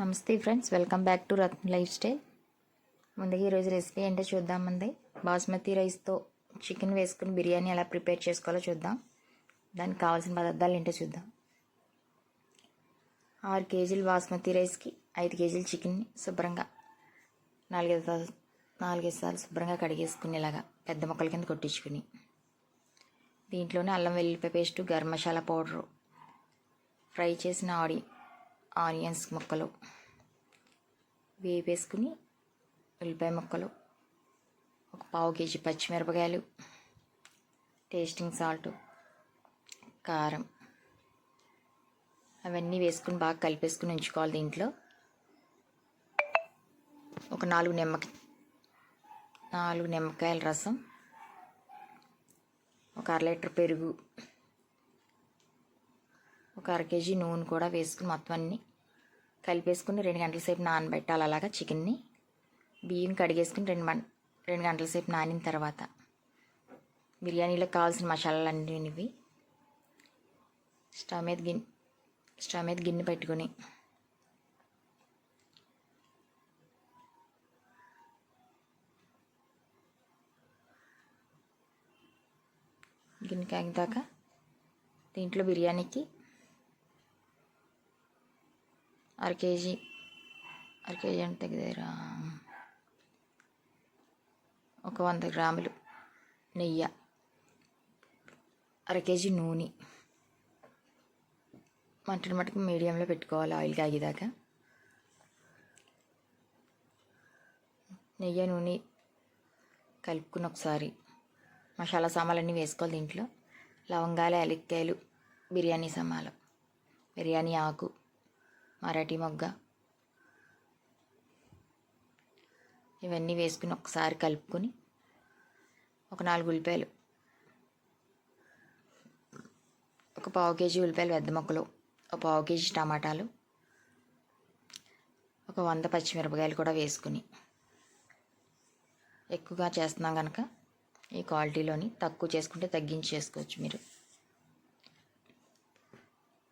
నమస్తే friends welcome back to Ratna life style. ముందుగా ఈరోజు రెసిపీ ఏంటో చూద్దామండి. బాస్మతి రైస్తో చికెన్ వేసుకుని బిర్యానీ ఎలా ప్రిపేర్ చేసుకోవాలో చూద్దాం. దానికి కావాల్సిన పదార్థాలు ఏంటో చూద్దాం. ఆరు కేజీలు బాస్మతి రైస్కి ఐదు కేజీలు చికెన్ని శుభ్రంగా నాలుగైదు సార్లు నాలుగైదు సార్లు శుభ్రంగా కడిగేసుకుని ఇలాగా పెద్ద ముక్కల కింద కొట్టించుకుని. దీంట్లోనే అల్లం వెల్లుల్లిపాయ paste garam masala powder fry చేసిన ఆడి ఆనియన్స్ ముక్కలు వేపేసుకుని ఉల్లిపాయ ముక్కలు ఒక పావు కేజీ పచ్చిమిరపకాయలు టేస్టింగ్ సాల్ట్ కారం అవన్నీ వేసుకుని బాగా కలిపేసుకుని ఉంచుకోవాలి దీంట్లో. ఒక నాలుగు నిమ్మక నాలుగు నిమ్మకాయల రసం ఒక అర లీటర్ పెరుగు ఒక అర కేజీ నూనె కూడా వేసుకుని మొత్తం అన్నీ కలిపేసుకుని రెండు గంటల సేపు నానబెట్టాలి. అలాగా చికెన్ని బియ్యం కడిగేసుకుని రెండు రెండు గంటల సేపు నానిన తర్వాత బిర్యానీలో కావాల్సిన మసాలాలు అన్నివి స్టవ్ మీద గిన్నె స్టవ్ మీద గిన్నె పెట్టుకొని గిన్నె కాగిదాక దీంట్లో బిర్యానీకి అర కేజీ అర కేజీ అంటే దగ్గర ఒక వంద గ్రాములు నెయ్యి అర కేజీ నూనె. మంటని మటుకు మీడియంలో పెట్టుకోవాలి ఆయిల్ కాగేదాకా. నెయ్యి నూనె కలుపుకుని ఒకసారి మసాలా సామాన్లన్నీ వేసుకోవాలి దీంట్లో. లవంగాలు యాలక్కాయలు బిర్యానీ సామాన్లు బిర్యానీ ఆకు. మరాఠీ మొగ్గ. ఇవన్నీ వేసుకుని ఒకసారి కలుపుకొని ఒక నాలుగు ఉల్లిపాయలు ఒక పావు కేజీ ఉల్లిపాయలు పెద్ద మొక్కలు ఒక పావు కేజీ టమాటాలు ఒక వంద పచ్చిమిరపకాయలు కూడా వేసుకుని ఎక్కువగా చేస్తున్నాం కనుక ఈ క్వాలిటీలోని తక్కువ చేసుకుంటే తగ్గించి చేసుకోవచ్చు మీరు.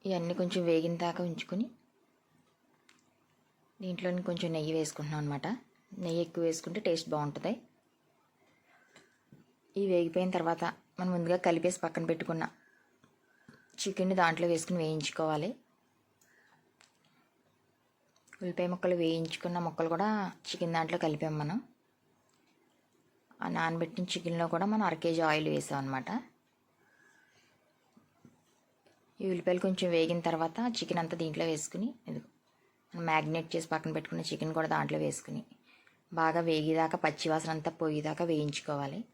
ఇవన్నీ కొంచెం వేగిన దాకా ఉంచుకొని దీంట్లోని కొంచెం నెయ్యి వేసుకుంటున్నాం అనమాట నెయ్యి ఎక్కువ వేసుకుంటే టేస్ట్ బాగుంటుంది. ఇవి వేగిపోయిన తర్వాత మనం ముందుగా కలిపేసి పక్కన పెట్టుకున్న చికెన్ని దాంట్లో వేసుకుని వేయించుకోవాలి. ఉల్లిపాయ ముక్కలు వేయించుకున్న ముక్కలు కూడా చికెన్ దాంట్లో కలిపాం మనం. ఆ నానబెట్టిన చికెన్లో కూడా మనం అర కేజీ ఆయిల్ వేసాం అనమాట ఈ ఉల్లిపాయలు కొంచెం వేగిన తర్వాత చికెన్ అంతా దీంట్లో వేసుకుని మ్యాగ్నేట్ చేసి పక్కన పెట్టుకున్న చికెన్ కూడా దాంట్లో వేసుకుని బాగా వేగిదాకా పచ్చివాసన అంతా పోయేదాకా వేయించుకోవాలి.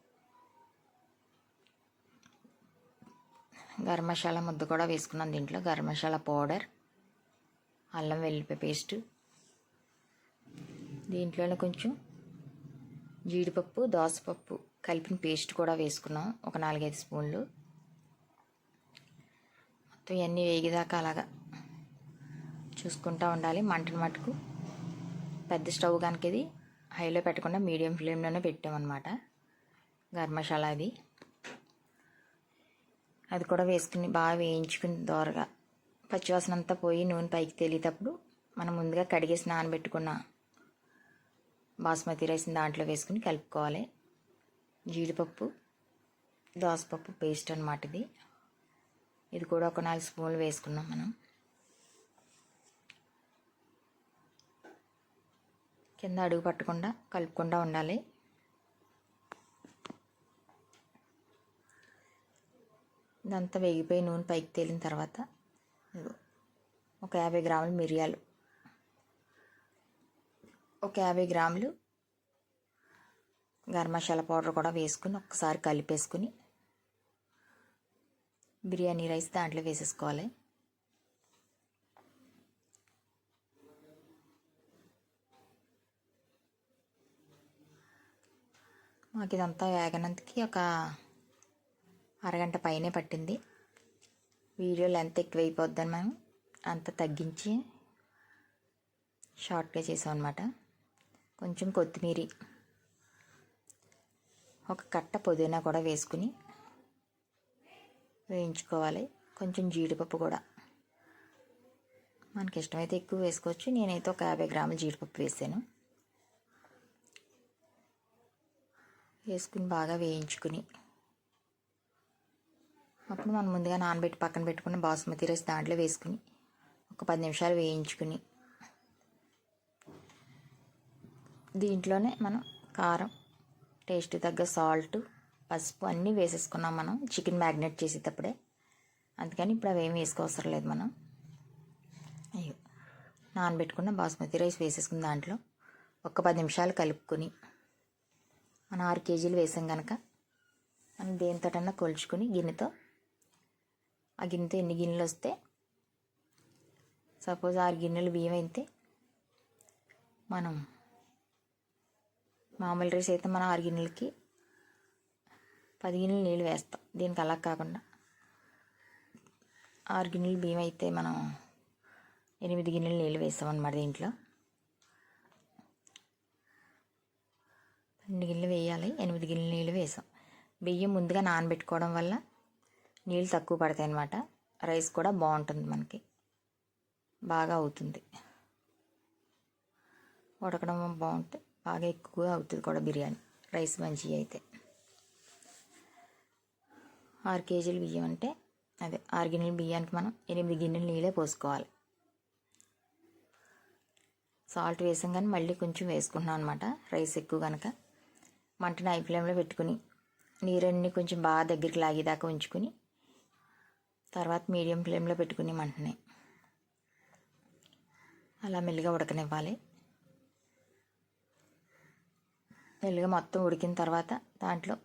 గరం మసాలా ముద్ద కూడా వేసుకున్నాను దీంట్లో. గరం మసాలా పౌడర్ అల్లం వెల్లిపాయ పేస్ట్ దీంట్లోనే కొంచెం జీడిపప్పు దోసపప్పు కలిపిన పేస్ట్ కూడా వేసుకున్నాం. ఒక నాలుగైదు స్పూన్లు. మొత్తం ఇవన్నీ వేగిదాకా అలాగా చూసుకుంటూ ఉండాలి. మంటను మటుకు పెద్ద స్టవ్ కనుక ఇది హైలో పెట్టకుండా మీడియం ఫ్లేమ్లోనే పెట్టామన్నమాట. గరం మసాలా అది. అది కూడా వేసుకుని బాగా వేయించుకుని దోరగా పచ్చివాసన అంతా పోయి నూనె పైకి తేలేటప్పుడు మనం ముందుగా కడిగేసి నానబెట్టుకున్న బాస్మతి రైస్ని దాంట్లో వేసుకుని కలుపుకోవాలి. జీడిపప్పు దోసపప్పు పేస్ట్ అనమాట ఇది. ఇది కూడా ఒక నాలుగు స్పూన్లు వేసుకున్నాం మనం. కింద అడుగు పట్టకుండా కలుపుకుండా ఉండాలి. ఇదంతా వేగిపోయి నూనె పైకి తేలిన తర్వాత ఒక యాభై గ్రాములు మిరియాలు. ఒక యాభై గ్రాములు గరం మసాలా పౌడర్ కూడా వేసుకుని ఒకసారి కలిపేసుకుని బిర్యానీ రైస్ దాంట్లో వేసేసుకోవాలి. మాకు ఇదంతా వేగనంతకి ఒక అరగంట పైనే పట్టింది. వీడియో లెంత్ ఎక్కువైపోద్దని మేము అంత తగ్గించి షార్ట్గా చేసాం అనమాట కొంచెం కొత్తిమీర ఒక కట్ట పుదీనా కూడా వేసుకుని వేయించుకోవాలి. కొంచెం జీడిపప్పు కూడా. మనకి ఇష్టమైతే ఎక్కువ వేసుకోవచ్చు. నేనైతే ఒక యాభై గ్రాముల జీడిపప్పు వేసాను. వేసుకుని బాగా వేయించుకుని. అప్పుడు మనం ముందుగా నానబెట్టి పక్కన పెట్టుకున్న బాస్మతి రైస్ దాంట్లో వేసుకుని ఒక పది నిమిషాలు వేయించుకుని. దీంట్లోనే మనం కారం టేస్ట్ తగ్గ సాల్ట్ పసుపు అన్నీ వేసేసుకున్నాం మనం. చికెన్ మ్యాగ్నేట్ చేసేటప్పుడే. అందుకని ఇప్పుడు అవి ఏమి వేసుకోవసరం లేదు మనం. అయ్యో. నానబెట్టుకున్న బాస్మతి రైస్ వేసేసుకున్న దాంట్లో ఒక పది నిమిషాలు కలుపుకొని. మనం ఆరు కేజీలు వేసాం కనుక మనం దేనితోటన్నా కొలుచుకొని గిన్నెతో. ఆ గిన్నెతో ఎన్ని గిన్నెలు వస్తే సపోజ్ ఆరు గిన్నెలు బియ్యం అయితే మనం మామూలు రైస్ అయితే మనం ఆరు గిన్నెలకి పది గిన్నెలు నీళ్ళు వేస్తాం. దీనికి అలా కాకుండా ఆరు గిన్నెలు బియ్యం అయితే మనం ఎనిమిది గిన్నెలు నీళ్ళు వేస్తాం అన్నమాట దీంట్లో. రెండు గిన్నెలు వేయాలి. ఎనిమిది గిన్నెలు నీళ్ళు వేసాం. బియ్యం ముందుగా నానబెట్టుకోవడం వల్ల నీళ్ళు తక్కువ పడతాయి అన్నమాట. రైస్ కూడా బాగుంటుంది మనకి. బాగా అవుతుంది. ఉడకడం బాగుంటే బాగా ఎక్కువగా అవుతుంది కూడా బిర్యానీ. రైస్ మంచిగా అయితే. ఆరు కేజీలు బియ్యం అంటే అదే ఆరు గిన్నెల బియ్యానికి మనం ఎనిమిది గిన్నెలు నీళ్ళే పోసుకోవాలి. సాల్ట్ వేసాం కానీ మళ్ళీ కొంచెం వేసుకుంటున్నాం అనమాట రైస్ ఎక్కువ కనుక మంటను హై ఫ్లేమ్లో పెట్టుకుని నీరన్నీ కొంచెం బాగా దగ్గరికి లాగేదాకా ఉంచుకుని తర్వాత మీడియం ఫ్లేమ్లో పెట్టుకుని మంటని. అలా మెల్లిగా ఉడకనివ్వాలి. మెల్లిగా మొత్తం ఉడికిన తర్వాత దాంట్లో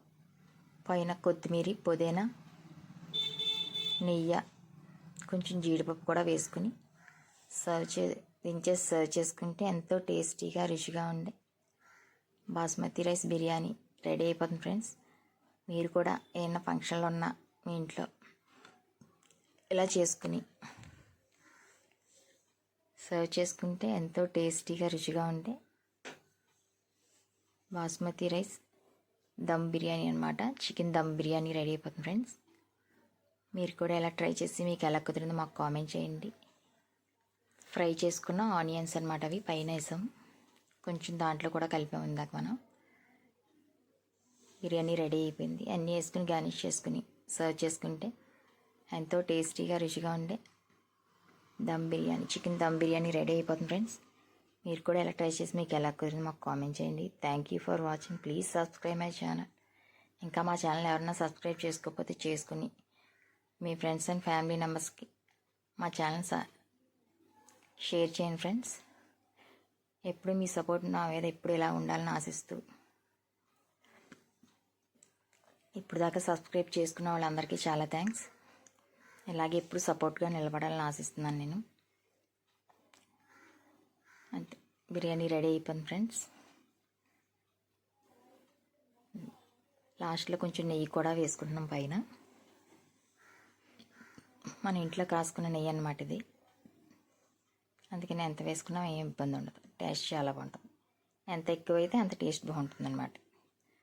పైన కొత్తిమీర పుదీనా నెయ్యి కొంచెం జీడిపప్పు కూడా వేసుకుని సర్వ్ చే దించేసి సర్వ్ చేసుకుంటే ఎంతో టేస్టీగా రుచిగా ఉండే బాస్మతి రైస్ బిర్యానీ రెడీ అయిపోతుంది ఫ్రెండ్స్. మీరు కూడా ఏమైనా ఫంక్షన్లు ఉన్నా మీ ఇంట్లో ఇలా చేసుకుని సర్వ్ చేసుకుంటే ఎంతో టేస్టీగా రుచిగా ఉండే బాస్మతి రైస్ దమ్ బిర్యానీ అనమాట చికెన్ దమ్ బిర్యానీ రెడీ అయిపోతుంది ఫ్రెండ్స్. మీరు కూడా ఎలా ట్రై చేసి మీకు ఎలా కుదిరిందో మాకు కామెంట్ చేయండి. ఫ్రై చేసుకున్న ఆనియన్స్ అనమాట అవి పైన వేసాం కొంచెం దాంట్లో కూడా కలిపాము ఇందాక మనం. బిర్యానీ రెడీ అయిపోయింది. అన్నీ వేసుకుని గార్నిష్ చేసుకుని సర్వ్ చేసుకుంటే ఎంతో టేస్టీగా రుచిగా ఉండే దమ్ బిర్యానీ చికెన్ దమ్ బిర్యానీ రెడీ అయిపోతుంది ఫ్రెండ్స్. మీరు కూడా ఎలా ట్రై చేసి మీకు ఎలా కుదిరింది మాకు కామెంట్ చేయండి. Thank you for watching please subscribe my channel ఇంకా మా ఛానల్ ఎవరైనా సబ్స్క్రైబ్ చేసుకోకపోతే చేసుకుని మీ ఫ్రెండ్స్ అండ్ ఫ్యామిలీ మెంబర్స్కి మా ఛానల్ షేర్ చేయండి ఫ్రెండ్స్. ఎప్పుడు మీ సపోర్ట్ నా మీద ఎప్పుడు ఇలా ఉండాలని ఆశిస్తూ. ఇప్పుడు దాకా సబ్స్క్రైబ్ చేసుకున్న వాళ్ళందరికీ చాలా థ్యాంక్స్. ఇలాగే ఎప్పుడు సపోర్ట్గా నిలబడాలని ఆశిస్తున్నాను నేను. అంతే. బిర్యానీ రెడీ అయిపోయింది ఫ్రెండ్స్. లాస్ట్లో కొంచెం నెయ్యి కూడా వేసుకుంటున్నాం పైన. మన ఇంట్లో కాసుకున్న నెయ్యి అన్నమాట ఇది. అందుకని ఎంత వేసుకున్నా ఏం ఇబ్బంది ఉండదు. టేస్ట్ చాలా బాగుంటుంది. ఎంత ఎక్కువైతే అంత టేస్ట్ బాగుంటుంది అనమాట